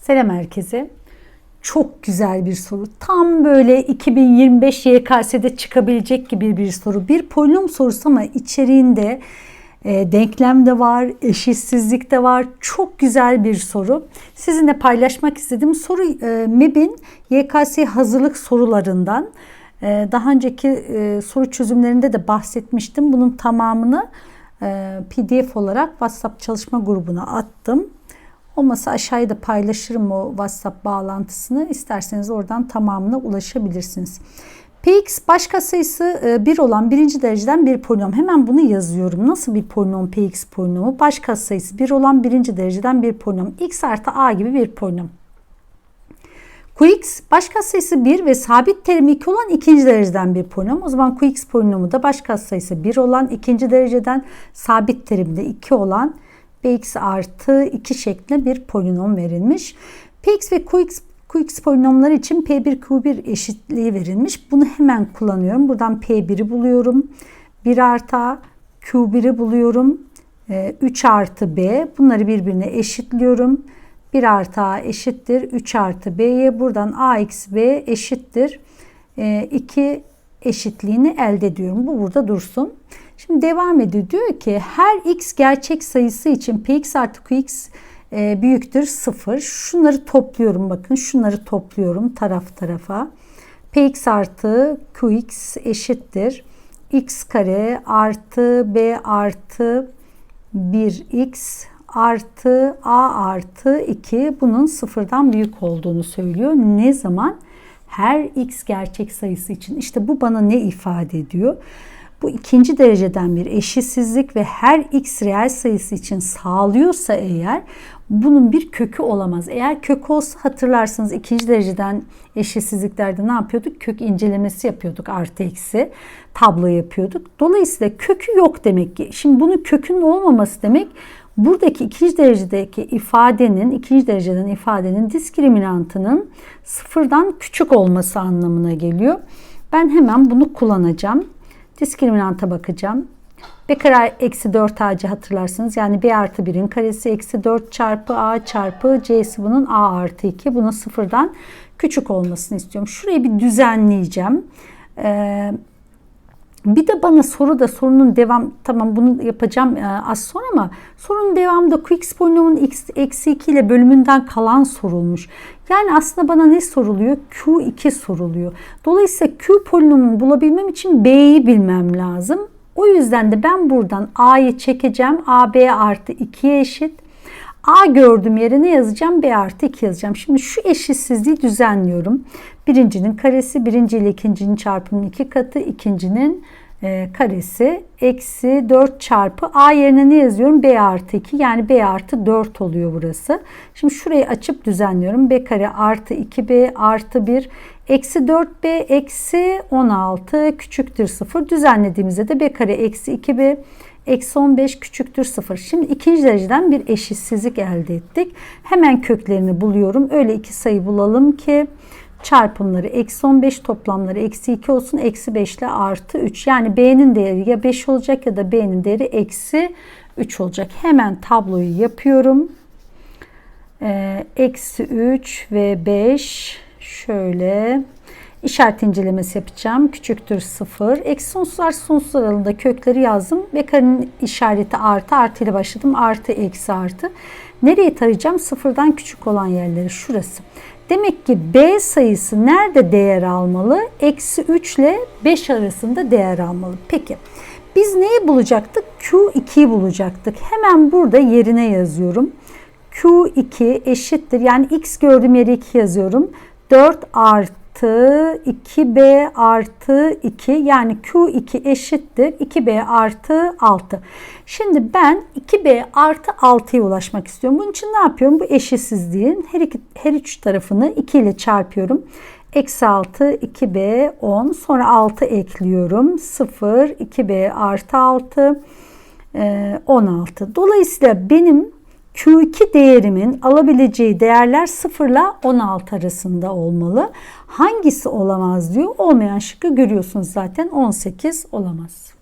Selam herkese. Çok güzel bir soru. Tam böyle 2025 YKS'de çıkabilecek gibi bir soru. Bir polinom sorusu ama içeriğinde e, denklem de var, eşitsizlik de var. Çok güzel bir soru. Sizinle paylaşmak istediğim soru e, MEB'in YKS hazırlık sorularından. E, daha önceki e, soru çözümlerinde de bahsetmiştim. Bunun tamamını e, PDF olarak WhatsApp çalışma grubuna attım. Olmasa aşağıya da paylaşırım o WhatsApp bağlantısını. İsterseniz oradan tamamına ulaşabilirsiniz. Px başka sayısı 1 olan birinci dereceden bir polinom. Hemen bunu yazıyorum. Nasıl bir polinom Px polinomu? Başka sayısı 1 olan birinci dereceden bir polinom. x artı a gibi bir polinom. Qx başka sayısı 1 ve sabit terimi 2 olan ikinci dereceden bir polinom. O zaman Qx polinomu da başka sayısı 1 olan ikinci dereceden sabit terimde 2 olan bx artı 2 şeklinde bir polinom verilmiş. px ve qx Qx polinomları için P1 Q1 eşitliği verilmiş. Bunu hemen kullanıyorum. Buradan P1'i buluyorum. 1 artı A, Q1'i buluyorum. 3 ee, artı B. Bunları birbirine eşitliyorum. 1 artı A eşittir. 3 artı B'ye buradan AX B eşittir. 2 ee, eşitliğini elde ediyorum. Bu burada dursun. Şimdi devam ediyor. Diyor ki her x gerçek sayısı için px artı qx e, büyüktür 0. Şunları topluyorum bakın. Şunları topluyorum taraf tarafa. px artı qx eşittir. x kare artı b artı 1x artı a artı 2 bunun sıfırdan büyük olduğunu söylüyor. Ne zaman? Her x gerçek sayısı için. İşte bu bana ne ifade ediyor? Bu ikinci dereceden bir eşitsizlik ve her x reel sayısı için sağlıyorsa eğer bunun bir kökü olamaz. Eğer kök olsa hatırlarsınız ikinci dereceden eşitsizliklerde ne yapıyorduk? Kök incelemesi yapıyorduk artı eksi tablo yapıyorduk. Dolayısıyla kökü yok demek ki. Şimdi bunun kökünün olmaması demek buradaki ikinci derecedeki ifadenin, ikinci dereceden ifadenin diskriminantının sıfırdan küçük olması anlamına geliyor. Ben hemen bunu kullanacağım. Diskriminanta bakacağım. B kare eksi 4 AC hatırlarsınız. Yani B artı 1'in karesi eksi 4 çarpı A çarpı C'si bunun A artı 2. Bunun sıfırdan küçük olmasını istiyorum. Şurayı bir düzenleyeceğim. Ee, bir de bana soru da sorunun devam tamam bunu yapacağım e, az sonra ama sorunun devamında Qx polinomun x eksi 2 ile bölümünden kalan sorulmuş. Yani aslında bana ne soruluyor? Q2 soruluyor. Dolayısıyla Q polinomunu bulabilmem için B'yi bilmem lazım. O yüzden de ben buradan A'yı çekeceğim. AB artı 2'ye eşit. A gördüğüm yere ne yazacağım? B artı 2 yazacağım. Şimdi şu eşitsizliği düzenliyorum. Birincinin karesi birinci ile ikincinin çarpımının iki katı. ikincinin e, karesi eksi 4 çarpı A yerine ne yazıyorum? B artı 2 yani B artı 4 oluyor burası. Şimdi şurayı açıp düzenliyorum. B kare artı 2B artı 1 eksi 4B eksi 16 küçüktür 0. Düzenlediğimizde de B kare eksi 2B Eksi 15 küçüktür 0. Şimdi ikinci dereceden bir eşitsizlik elde ettik. Hemen köklerini buluyorum. Öyle iki sayı bulalım ki çarpımları eksi 15 toplamları eksi 2 olsun. Eksi 5 ile artı 3. Yani B'nin değeri ya 5 olacak ya da B'nin değeri eksi 3 olacak. Hemen tabloyu yapıyorum. Ee, eksi 3 ve 5 şöyle işaret incelemesi yapacağım. Küçüktür 0. Eksi sonsuz artı sonsuz aralığında kökleri yazdım. Ve karenin işareti artı. Artı ile başladım. Artı eksi artı. Nereye tarayacağım? Sıfırdan küçük olan yerleri. Şurası. Demek ki B sayısı nerede değer almalı? Eksi 3 ile 5 arasında değer almalı. Peki biz neyi bulacaktık? Q2'yi bulacaktık. Hemen burada yerine yazıyorum. Q2 eşittir. Yani x gördüğüm yere 2 yazıyorum. 4 artı 2b artı 2 yani Q2 eşittir 2b artı 6. Şimdi ben 2b artı 6'ya ulaşmak istiyorum. Bunun için ne yapıyorum? Bu eşitsizliğin her, iki, her üç tarafını 2 ile çarpıyorum. Eksi 6 2b 10 sonra 6 ekliyorum. 0 2b artı 6 16. Dolayısıyla benim Q2 değerimin alabileceği değerler 0 ile 16 arasında olmalı. Hangisi olamaz diyor. Olmayan şıkkı görüyorsunuz zaten 18 olamaz.